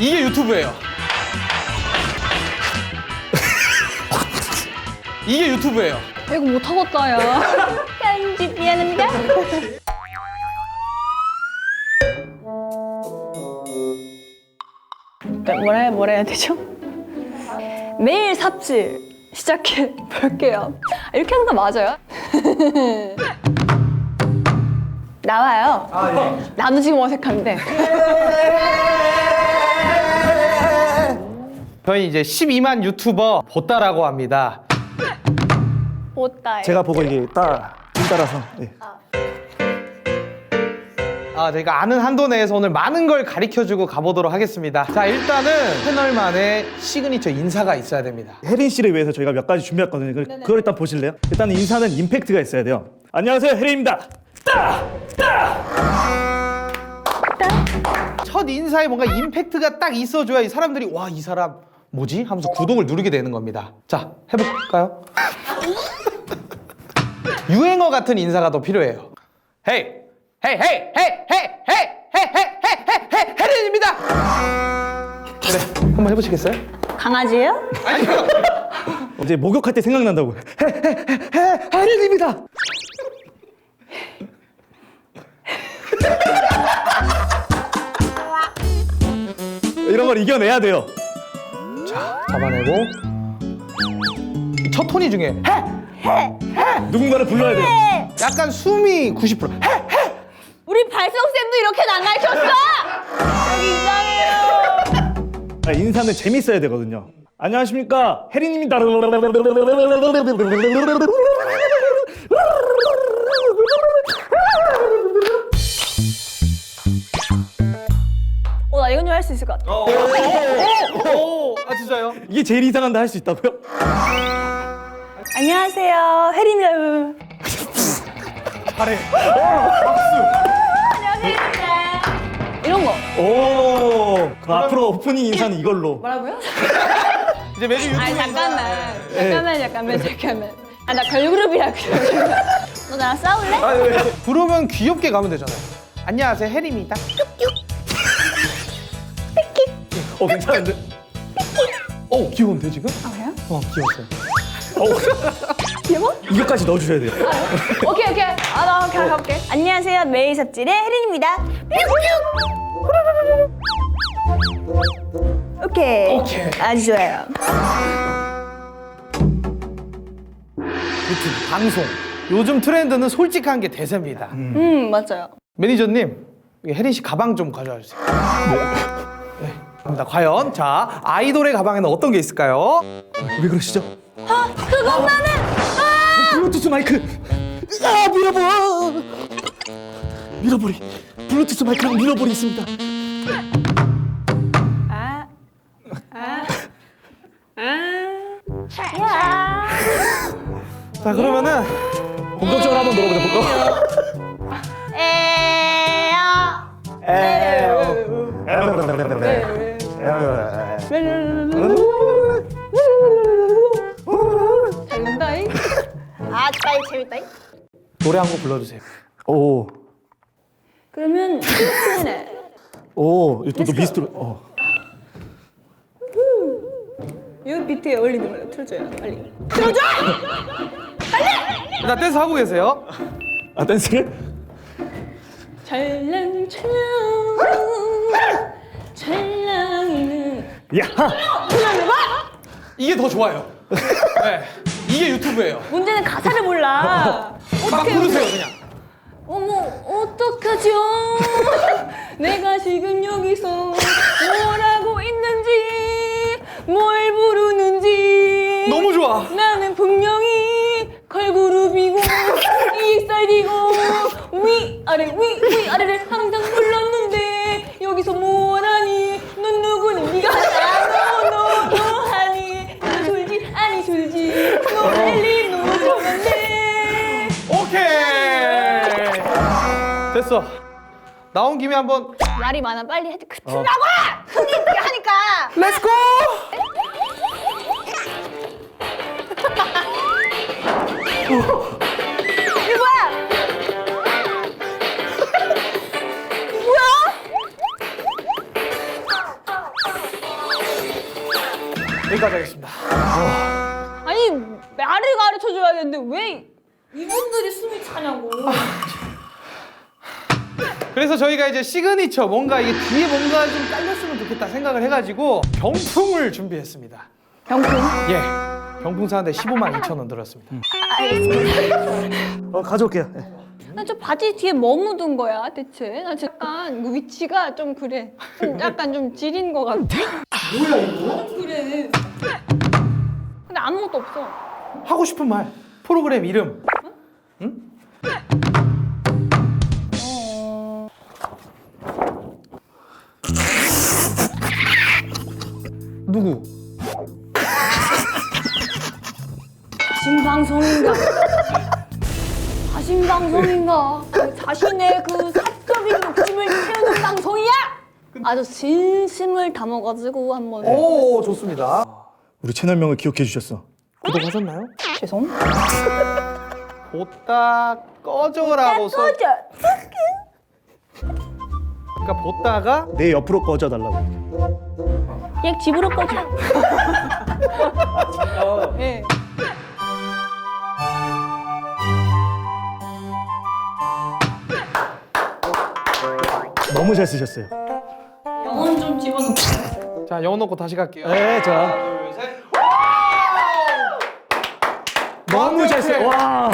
이게 유튜브예요. 이게 유튜브예요. 이거 못하겠다, 야. 편집 미안합니다. 뭐라, 해, 뭐라 해야 되죠? 매일 삽질 시작해 볼게요. 아, 이렇게 하는 거 맞아요? 나와요. 나도 지금 어색한데. 저희 이제 12만 유튜버 보따라고 합니다. 못다. 제가 보고 이게 따, 따라서. 네. 아, 저희가 아는 한도 내에서 오늘 많은 걸 가르쳐주고 가보도록 하겠습니다. 자, 일단은 채널만의 시그니처 인사가 있어야 됩니다. 혜린 씨를 위해서 저희가 몇 가지 준비했거든요. 그- 그걸 일단 보실래요? 일단 인사는 임팩트가 있어야 돼요. 안녕하세요, 혜린입니다. 첫 인사에 뭔가 임팩트가 딱 있어줘야 이 사람들이 와, 이 사람 뭐지? 하면서 구독을 누르게 되는 겁니다. 자, 해볼까요? 유행어 같은 인사가 더 필요해요. 헤이! 헤이, 헤이, 헤이, 헤이, 헤이, 헤이, 헤이, 헤이, 헤이, 혜린입니다! 그래, 한번 해보시겠어요? 강아지예요? 아니요. 이제 목욕할 때 생각난다고. 혜혜혜혜 혜린입니다. 이런 걸 이겨내야 돼요. 자, 잡아내고. 첫 톤이 중요해. 헤! 누군가를 불러야 돼요. 약간 숨이 90%. 헤! 헤! 우리 발성쌤도 이렇게! 여기 이상해요. 아, 인사는 재밌어야 되거든요. 안녕하십니까 혜린입니다. 할 수 있을 것 같아. 오! 아, 진짜요? 이게 제일 이상한데 할 수 있다고요? 안녕하세요. 혜림이에요. 잘해. 안녕하세요. 이런 거. 오. 그럼 앞으로 오프닝 인사는 이걸로. 뭐라고요? 이제 매주 유튜브 아니, 잠깐만. 잠깐만, 잠깐만, 잠깐만. 아, 나 걸그룹이라 그래. 너 나랑 싸울래? 부르면 귀엽게 가면 되잖아요. 안녕하세요, 혜림이다. 어 괜찮은데? 어, 귀여운데 지금? 아, 그래요? 어, 귀여웠어요. 귀여워? 이것까지 넣어주셔야 돼요. 오케이, 오케이. 아, 나 그냥 가볼게. 안녕하세요. 메이 삽질의 혜린입니다. 오케이. 오케이. 아주 좋아요. 유튜브 방송. 요즘 트렌드는 솔직한 게 대세입니다. 음, 맞아요. 매니저님, 이 혜린 씨 가방 좀 가져와 주세요. 네. 갑니다. 과연 자 아이돌의 가방에는 어떤 게 있을까요? 왜 그러시죠? 아, 그것만은! 아! 블루투스 마이크. 아 밀어버. 밀어버리. 블루투스 마이크랑 밀어버리 있습니다. 아, 아, 아. 야. 자 그러면은 본격적으로 한번 놀아보자 볼까? 에어. 잘 아, 짜이 재밌다잉. 노래 한 곡 불러주세요. 오. 그러면 스네 오, 이거 또, 또 미스트로. 어. 이 비트에 어울리는 걸 틀어줘요, 빨리. 일단 댄스 하고 계세요. 아 댄스를? 찰랑 찰랑 찰랑이는 야. 이게 더 좋아요. 네. 이게 유튜브예요. 문제는 가사를 몰라. 막 부르세요 그냥. 어머 어떡하죠? 내가 지금 여기서 뭐라고 있는지 뭘 부르는지 너무 좋아. 나는 분명히 걸그룹이고 이익살이고 위 아래 위 위 아래를 항상 됐어. 나온 김에 한번 말이 많아 빨리 해 그치라고 흥이 있게 하니까 렛츠고. 이게 뭐야 뭐야 여기까지 하겠습니다. 아니 말을 가르쳐 줘야 되는데 왜 이분들이 숨이 차냐고. 그래서 저희가 이제 시그니처 뭔가 이게 뒤에 뭔가 좀 깔렸으면 좋겠다 생각을 해가지고 병풍을 준비했습니다. 병풍. 예. 병풍 사는데 15만 2천 원 들었습니다. 어, 가져올게요. 예. 나 저 바지 뒤에 뭐 묻은 거야 대체? 나 지금 약간 그 위치가 좀 그래. 좀 약간 좀 지린 것 같아. 뭐야 이거? 그래. 근데 아무것도 없어. 하고 싶은 말. 프로그램 이름. 어... 누구? 자신방송인가? 자신방송인가? 그 자신의 그 사적인 욕심을 채우는 방송이야! 아주 진심을 담아가지고 한번 오 좋습니다. 우리 채널명을 기억해 주셨어. 구독하셨나요? 죄송. 보다 꺼져라고 써. 꺼져. 그러니까 보다가 내 옆으로 꺼져 달라고. 그냥 집으로 꺼져. 예. 너무 잘 쓰셨어요. 영혼 좀 집어넣고. 자 영어 넣고 다시 갈게요. 네, 자. 둘 셋. 너무 잘 써요. 와.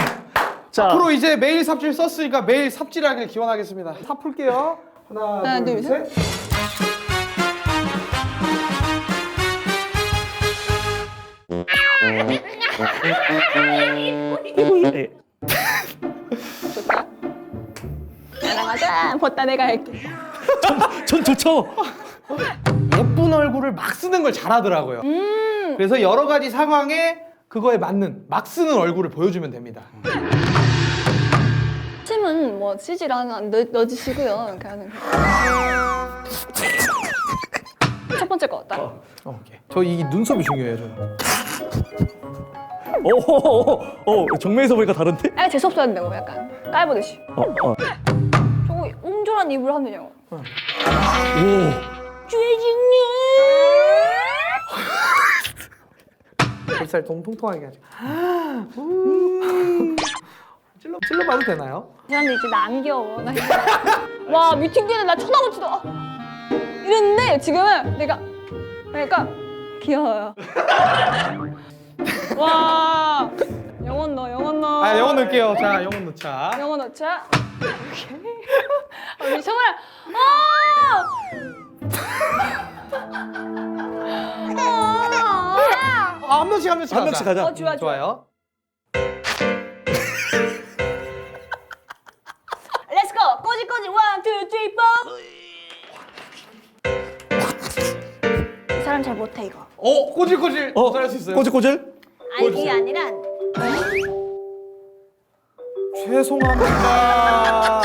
자. 앞으로 이제 메일 삽질 썼으니까 메일 삽질하길 기원하겠습니다. 삽 풀게요. 하나, 하나, 둘, 둘, 셋. 예. 좋다. 나가자. 벗다 내가 할게. 전 좋죠. 예쁜 얼굴을 막 쓰는 걸 잘하더라고요. 음. 그래서 여러 가지 상황에 그거에 맞는 막 쓰는 얼굴을 보여주면 됩니다. 침은 뭐 CG랑 안 넣, 넣어주시고요. 이렇게 하는 거. 첫 번째 거 딱. 어, 오케이. 저 이 눈썹이 중요해요, 저는. 오, 오, 오, 정면에서 보니까 다른데? 아 재수 없어야 된다고 약간 깔보듯이. 어, 어. 저거 옹졸한 입을 하면 되냐고. 오. 죄송해요. 볼살 통통하게 하죠. 음. 찔러 찔러봐도 되나요? 사람들 이제 나 안 귀여워. 나 이제 와 미팅 때는 나 쳐다보지도 어. 이랬는데 지금은 내가 그러니까 귀여워요. 와 영원 넣어 영원 넣어. 아, 영어 넣을게요. 자, 영어 넣자. 영원 넣자. 오케이. 아, 우리 정말 아. 아. 아, 한 명씩 한 명씩 한 명씩 가자. 어 좋아 좋아. 좋아요. 잘 못해 이거. 어, 꼬질꼬질 어, 잘할 수 있어요. 꼬질꼬질? 아니 이게 아니라 죄송합니다.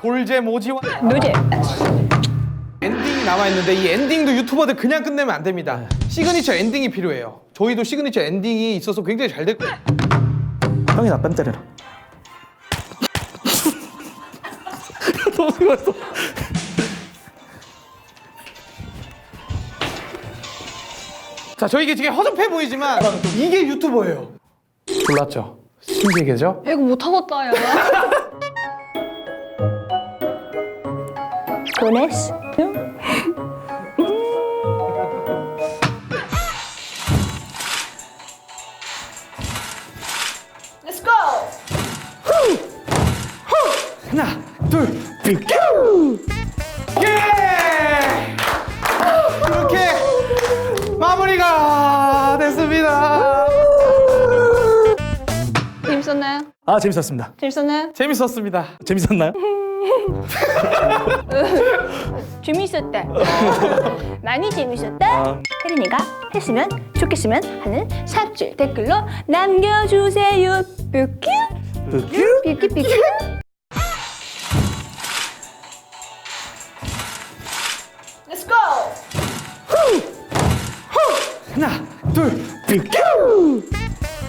돌제 모지와 노제. 엔딩이 남아 있는데 이 엔딩도 유튜버들 그냥 끝내면 안 됩니다. 시그니처 엔딩이 필요해요. 저희도 시그니처 엔딩이 있어서 굉장히 잘 됐고 형이 나 뺨 때려라. 너무 좋았어. 자, 저희 이게 되게 허접해 보이지만 이게 유튜버예요. 몰랐죠? 신기계죠? 이거 못하겠다 야. 보냈어. 아, 재밌었습니다. 재밌었나요? 재밌었습니다. 재밌었나요? 재밌었다. 많이 재밌었다. 아. 혜린이가 했으면 좋겠으면 하는 삽질 댓글로 남겨주세요. 뾰큐 그 큐? 뾰큐 뾰큐.